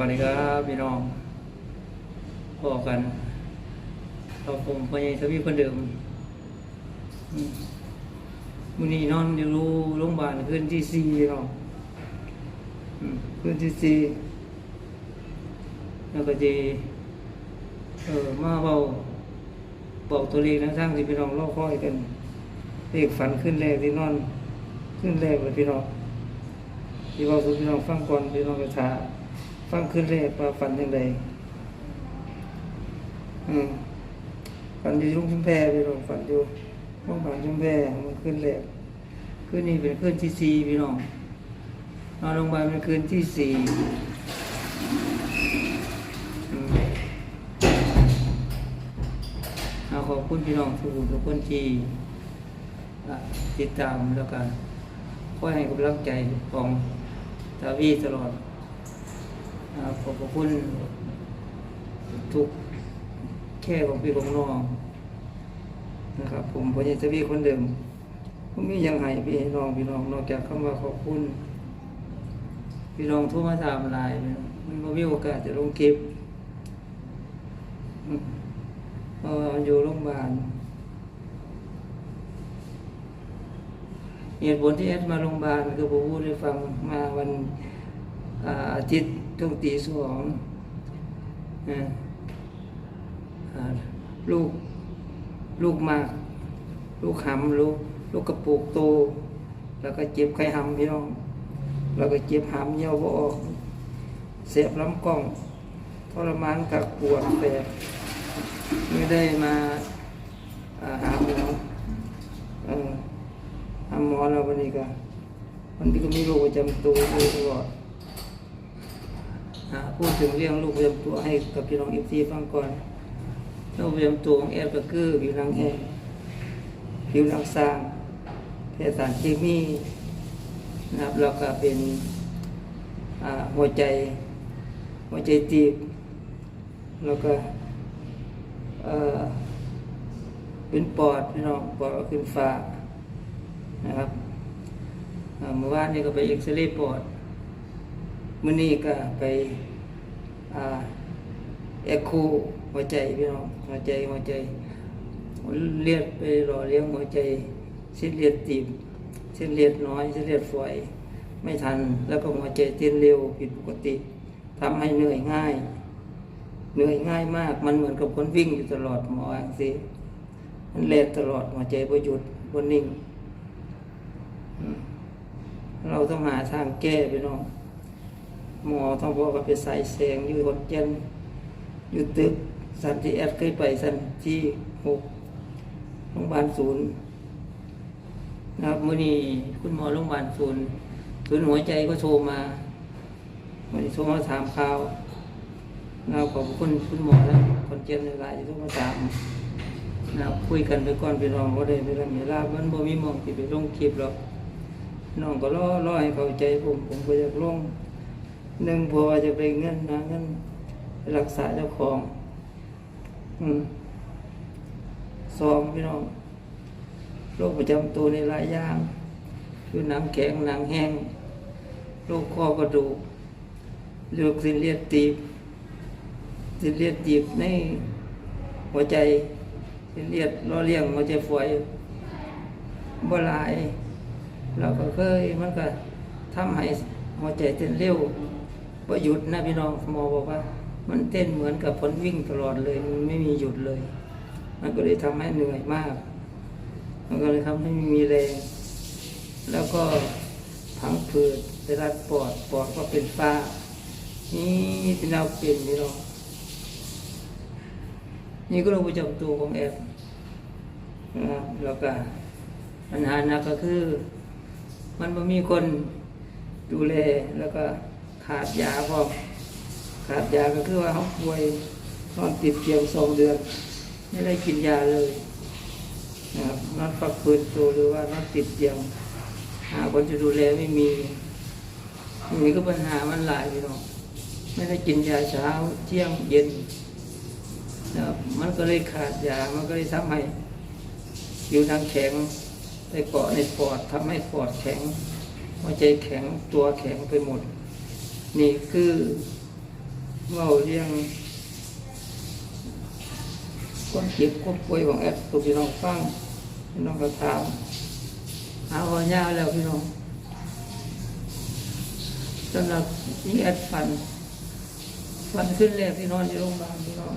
วัสดีครับพี่น้องพอกันเราผมพยายทวีคนเดิมอืมมื้อนี้นอนอยู่โรงพยาบาลคืนที่สี่พี่น้องอืมคืนที่สี่แล้วก็จะเออมาเบาบอกตัวเลขนะสร้างที่พี่น้องรอคอยกันเลขฝันขึ้นแรกที่นอน ขึ้นแรกเลยพี่น้องที่ว่าสู่พี่น้องฟังก่อนพี่น้องกระถา ฟังขึ้นแรกว่าฝันยังไงอืมฝันอยู่ลุงชุมแพพี่น้องฝันอยู่โรงพยาบาลชุมแพมันขึ้นแรกขึ้นนี้เป็นขึ้นที่สี่พี่น้องนอนโรงพยาบาลเป็นคืนที่สี่เอาขอบคุณพี่น้องทุกทุกคนที่ติดตามแล้วกันคอยให้กำลังใจของทาวีตลอด ขอบพระคุณทุกแค่ของพี่ของน้องนะครับ ผมพญาทวีคนเดิมผมมียังไงพี่น้องพี่น้องนอกจากคำว่าขอบคุณ พี่น้องทั่วมาถามลน์มันไม่มีโอกาสจะลงคลิปเพราะว่ามันอยู่โรงพยาบาลเหตุผลที่แอดมาโรงพยาบาลคือผมพูดให้ฟังมาวัน อาทิตย์ช่งตีสองลูกลูกมาก ลูกหำลูกลูกกระปุกโต แล้วก็เจ็บไข้หำพี่น้องแล้วก็เจ็บหำเยี่ยวบ่ออกเสียบล้ำกล้องทรมานกับปวดแสบไม่ได้มาอ่าหาหมอเออทำหมอเราวันนี้ก็มันก็มีโรคประจำตัวอยู่ตลอด พูดถึงเรื่องโรคประจำตัวให้กับพี่น้องเอฟซีฟังก่อนโรคประจำตัวของแอดก็คือผิวหนังแห้งผิวหนังสร้างแพ้สารเคมีนะครับแล้วก็เป็นหัวใจหัวใจตีบแล้วก็เป็นปอดพี่น้องปอดก็ขึ้นฟ้านะครับเมื่อวานนี้ก็ไปเอ็กซเรย์ปอด มื่อนี้ก็ไปเอ็กโคหัวใจพี่น้องหัวใจหัวใจเลือดไปหล่อเลี้ยงหัวใจเส้นเลือดตีบเส้นเลือดน้อยเส้นเลือดฝอยไม่ทัน แล้วก็หัวใจเต้นเร็วผิดปกติทำให้เหนื่อยง่าย เหนื่อยง่ายมากมันเหมือนกับคนวิ่งอยู่ตลอดหมออ่างสิมันเล่นตลอดหัวใจประยุดบนนิ่ง เราต้องหาทางแก้ไปน้อง หมอต้องบอกว่าไปใส่แสงอยู่หดเจนอยู่ตึกสันที่แอดเคยไปสันที่หกโรงพยาบาลศูนย์นะครับมื่อนี้คุณหมอโรงพยาบาลศูนย์ศูนย์หัวใจก็โทรมาวันนี้โทรมาถามข่าวนะครับขอบคุณคุณหมอและคนเจนในรายที่โทรมาถามนะครับคุยกันไปก่อนไปลองก็ได้ไปลองเวลามันบ่มีมองที่ไปลงคลิปหรอกน้องก็รอรอให้เข้าใจผมผมก็จะลง หนึ่งเพอจะไปเงินนะเงินรักษาเจ้าของ อืมสองพี่น้องโรคประจำตัวในหลายอย่าง คือหนังแข็งหนังแห้งโรคข้อกระดูกโรคเส้นเลือดตีบเส้นเลือดตีบในหัวใจเส้นเลือดล่อเลี้ยงหัวใจฝอยบ่หลายเราก็เคยมันก็ทำให้หัวใจเต้นเร็ว ว่าหยุดนะพี่น้องหมอบอกว่า มันเต้นเหมือนกับคนวิ่งตลอดเลย มันไม่มีหยุดเลย มันก็เลยทำให้เหนื่อยมาก มันก็เลยทำให้ไม่มีแรง แล้วก็พังผืดไปรัดปอดปอดก็เป็นฝ้า นี่ที่เราเป็นพี่น้องนี่ก็เราประจำตัวของแอดนะครับแล้วก็ปัญหาหนักก็คือ มันไม่มีคนดูแลแล้วก็ ขาดยาพอขาดยาก็คือว่าเขาป่วยนอนติดเตียงสองเดือน ไม่ได้กินยาเลยนะครับนอนฝักฟื้นตัวหรือว่านอนติดเตียง หาคนจะดูแลไม่มีนี่ก็ปัญหามันหลายพี่น้องไม่ได้กินยาเช้าเที่ยงเย็นนะครับมันก็เลยขาดยา มันก็เลยทำให้ผิวหนังแข็งไปเกาะในปอดทำให้ปอดแข็งหัวใจแข็งตัวแข็งไปหมด นี่คือเว้าเรื่องความเจ็บความป่วยของแอดตัวพี่น้องฟังพี่น้องก็ถามหาว่ายาแล้วพี่น้องสำหรับนี่แอดฟัน ฟันขึ้นแรกที่นอนอยู่โรงพยาบาลพี่น้อง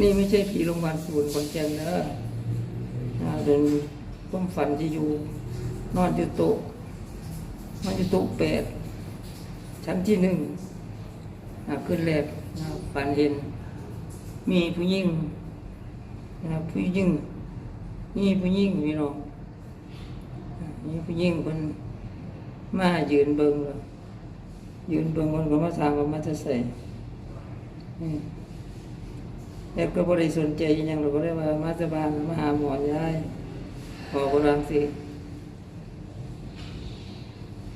นี่ไม่ใช่ผีโรงพยาบาลศูนย์ขอนแก่นเนอะอ่เป็นความฝันที่อยู่ นอนอยู่โต๊ะนอนอยู่โต๊ะแปด ชั้นที่หนึ่งขึ้นแรกฝันเห็น มีผู้หญิงนะครับผู้หญิงมีผู้หญิงพี่น้องอ่ามีผู้หญิงคนมายืนเบิ่งเลยยืนเบิ่งคนก็มาถามว่ามาจะใส่แล้วก็บริสนใจยังเราก็ได้ว่ามาจะบานมาหาหมอยายขอกำลังสิ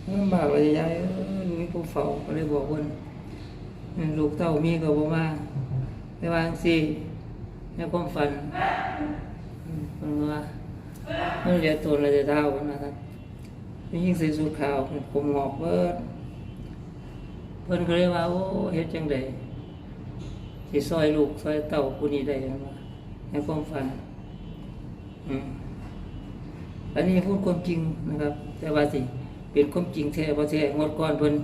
ลำบากเลยยายเออ มีผู้เฝ้าก็เลยบอกคนลูกเต้ามีก็บ่มาแต่ว่าจังซี่ในความฝันอืมเพิ่นว่ามันเหลือตัวเราจะเท่ากันนะครับยิ่งใส่สูทขาวผมงอกเบิดเพิ่นก็เลยว่าโอ้เฮ็ดจังไดสิซอยลูกซอยเต้าผู้นี้ได้จังว่าในความฝันอืมอันนี้พูดความจริงนะครับ แต่ว่าสิ เป็นความจริงแท้บ่แท้งดก่อนเพิ่น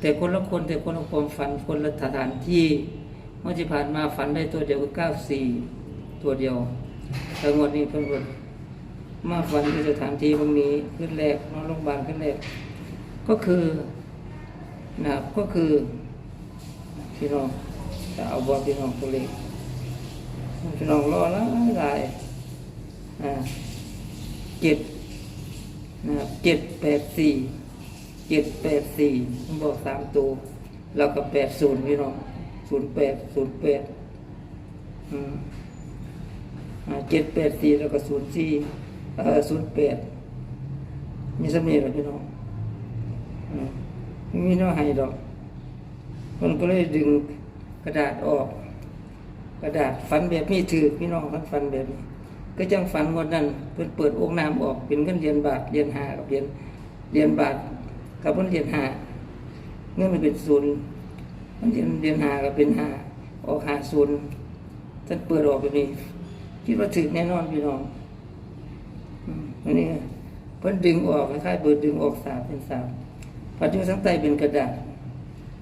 แต่คนละคนแต่คนละความฝันคนละสถานที่เมื่อที่ผ่านมาฝันได้ตัวเดียวก็เก้าสี่ตัวเดียวแต่งวดนี้เพิ่นก็มาฝันที่สถานที่บางนี้ขึ้นแรกนอนโรงพยาบาลขึ้นแรกก็คือนะครับก็คือพี่น้องจะเอาบอกพี่น้องตัวเล็กพี่น้องรอแล้วหลายอ่าเจ็ด นะครับเจ็ดแปดสี่เจ็ดแปดสี่ผมบอกสามตัวแล้วก็แปดศูนย์พี่น้องศูนย์แปดศูนย์แปดเจ็ดแปดสี่แล้วก็ศูนย์สี่ศูนย์แปดมีสำเนียงหรอพี่น้องมไม่มีน้อให้ดอกมันก็เลยดึงกระดาษออก กระดาษฟันแบบนี้ถือพี่น้องฟันฟันแบบนี้ ก็จังฟันวดนั้นเพิ่นเปิดอกน้ำออกเป็นเงินเหรียญบาทเหรียญห้ากับเหรียญเหรียญบาทกับมันเรียนหาเงินมันเป็นศูนย์มันเรียนเรียนหากับเป็นหาออกหาศูนย์ท่านเปิดออกแบบนี้คิดว่าถึงแน่นอนพี่น้องอันนี้เพิ่นดึงออกคล้ายๆเปิดดึงออกสามเป็นสามปัจจุบันทั้งใต้เป็นกระดาษ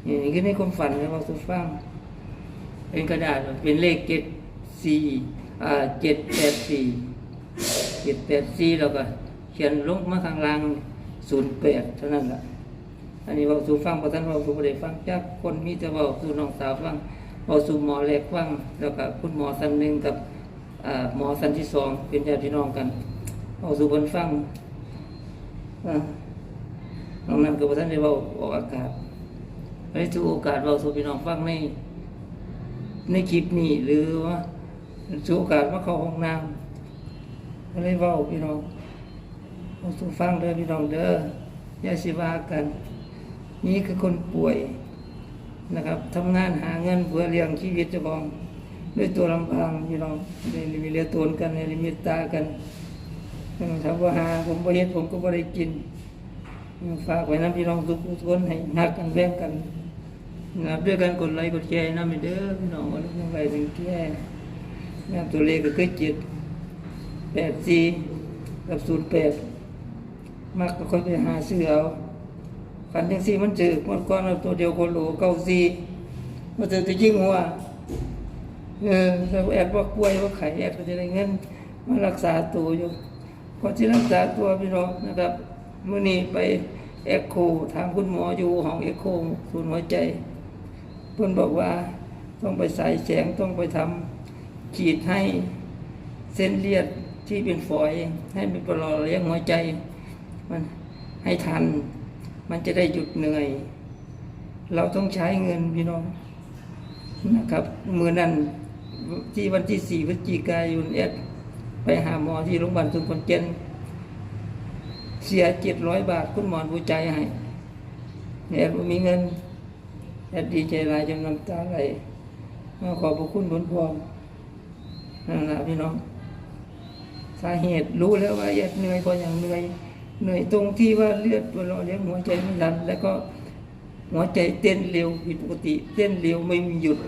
นี่นี่คือในความฝันนะว่าสุฟังเป็นกระดาษเป็นเลขเจ็ดสี่ เจ็ดแปดสี่เจ็ดแปดสี่แล้วก็เขียนลงมาข้างล่างศูนย์แปดเท่านั้นแหละอันนี้เว่าสู่ฟังพอท่านเว่าสู่ประเดี๋ฟังจากคนมีแต่เว่าสู่น้องสาวฟังเว่าสู่หมอแรกฟังแล้วก็คุณหมอสันหนึ่งกับหมอสันที่สองเป็นญาติพี่น้องกันเว่าสู่คนฟังอ่านอกนั้นก็พอท่านได้เว่าออกอากาศให้ถือโอกาสเว่าสู่พี่น้องฟังในในคลิปนี้หรือว่า ถือโอกาสมาเข้าห้องน้ำก็เลยว่าพี่น้องเราสู่ฟังเด้อพี่น้องเด้อยาสิวากัน นี่คือคนป่วยนะครับทำงานหาเงินเพื่อเลี้ยงชีวิตเจ้าของด้วยตัวลำพังพี่น้องในมีเรียตนกันในลิมิตตากันถ้าว่าหาผมบ่เฮ็ดผมก็บ่ได้กินฝากไว้นะพี่น้องทุกคนให้หักกันแบ่งกันนะด้วยกันกดไลค์กดแชร์นะไม่เด้อพี่น้องว่าต้องไลค์เป็นแช ร์นะครับตัวเลขก็คือเจ็ดแปดสี่กับศูนย์แปดมักก็ค่อยไปหาซื้อเอาขันจังซี่มันจืดมันก้อนตัวเดียวคนโหลเก้าซีมันจะจะยิ่งหัวเออแต่แอดว่าป่วยว่าไข้แอดก็จะได้เงินมารักษาตัวอยู่ก็จะรักษาตัวพี่น้องนะครับเมื่อนี้ไปเอ็กโคทางคุณหมออยู่ห้องเอ็กโคศูนย์หัวใจเพิ่นบอกว่าต้องไปใส่แสงต้องไปทำ ขีดให้เส้นเลือดที่เป็นฝอย ให้เป็นปลอเลี้ยงหัวใจ มันให้ทัน มันจะได้หยุดเหนื่อย เราต้องใช้เงินพี่น้องนะครับมือนั้นที่วันที่สี่พฤศจิกายนเอสไปหาหมอที่โรงพยาบาลสุนทรเจนเสียเจ็ดร้อยบาทคุณหมอผู้ใจให้แอดบ่มีเงินแอดดีใจลายจนน้ำตาไหลมาขอบพระคุณบุญพร นั่นแหละพี่น้อง สาเหตุรู้แล้วว่าแอดเหนื่อยเพราะอย่างเหนื่อยเหนื่อยตรงที่ว่าเลือดตัวเราเลี้ยงหัวใจไม่ดันแล้วก็หัวใจเต้นเร็วผิดปกติ เต้นเร็วไม่มีหยุด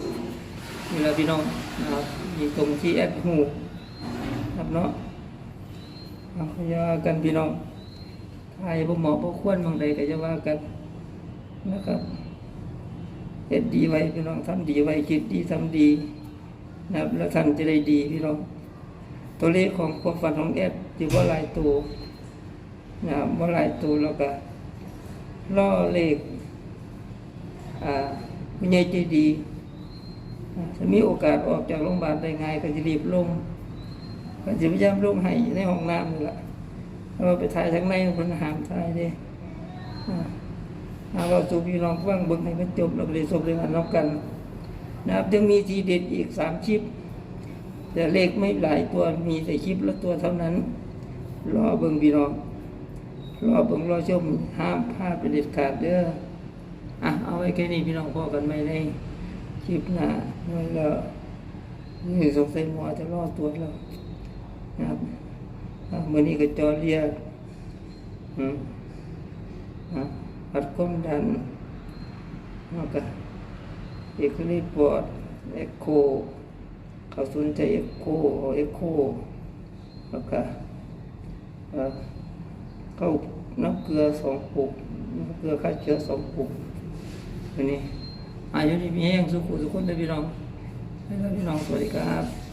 นี่แหละพี่น้องนะครับมีตรงที่แอดหูครับเนาะอาพยากันพี่น้องใครบ่หมอบ่ควรบางใดก็จะว่ากันนะครับเฮ็ดดีไว้พี่น้องทำดีไว้คิดดีทำดี นะครับแล้วท่านจะได้ดีพี่น้องตัวเลขของความฝันของแอดอยู่ว่าหลายตัวนะครับว่าหลายตัวแล้วก็ล่อเลขอ่าผู้ใหญ่ใจดีจะมีโอกาสออกจากโรงพยาบาลได้ไงก็จะรีบลงก็จะพยายามลงให้ในห้องน้ำนี่แหละเราไปถ่ายทางในมันหามถ่ายเด้อ่าเอาเราสู่พี่น้องฟังเบิ่งให้มันจบเราไปได้สบเรื่องอันน้องกัน นะครับยังมีทีเด็ดอีกสามชิป แต่เลขไม่หลายตัวมีแต่คลิปละตัวเท่านั้น รอเบิ่งพี่น้อง รอเบิ่งรอชมห้ามพลาดเป็นเด็ดขาดเด้ออะเอาไว้แค่นี้พี่น้องพอกันไม่ได้คลิปหน้าไม่ล้วนี่สงสัยหมอจะรอตัวแล้วนะครับอะมื่อนี้ก็จอเรียกอืมอะวัดความดันแล้วก็ เอ็กซเรย์ปวดเอ็กโคเขาสนใจเอ็กโคเอาเอ็กโคแล้วก็เข้าน้ำเกลือสองปุกน้ำเกลือฆ่าเชื้อสองปุกอันนี้อายุที่มีแห้งสุขุสุขุนเลยพี่น้องได้พี่น้องสวัสดีครับ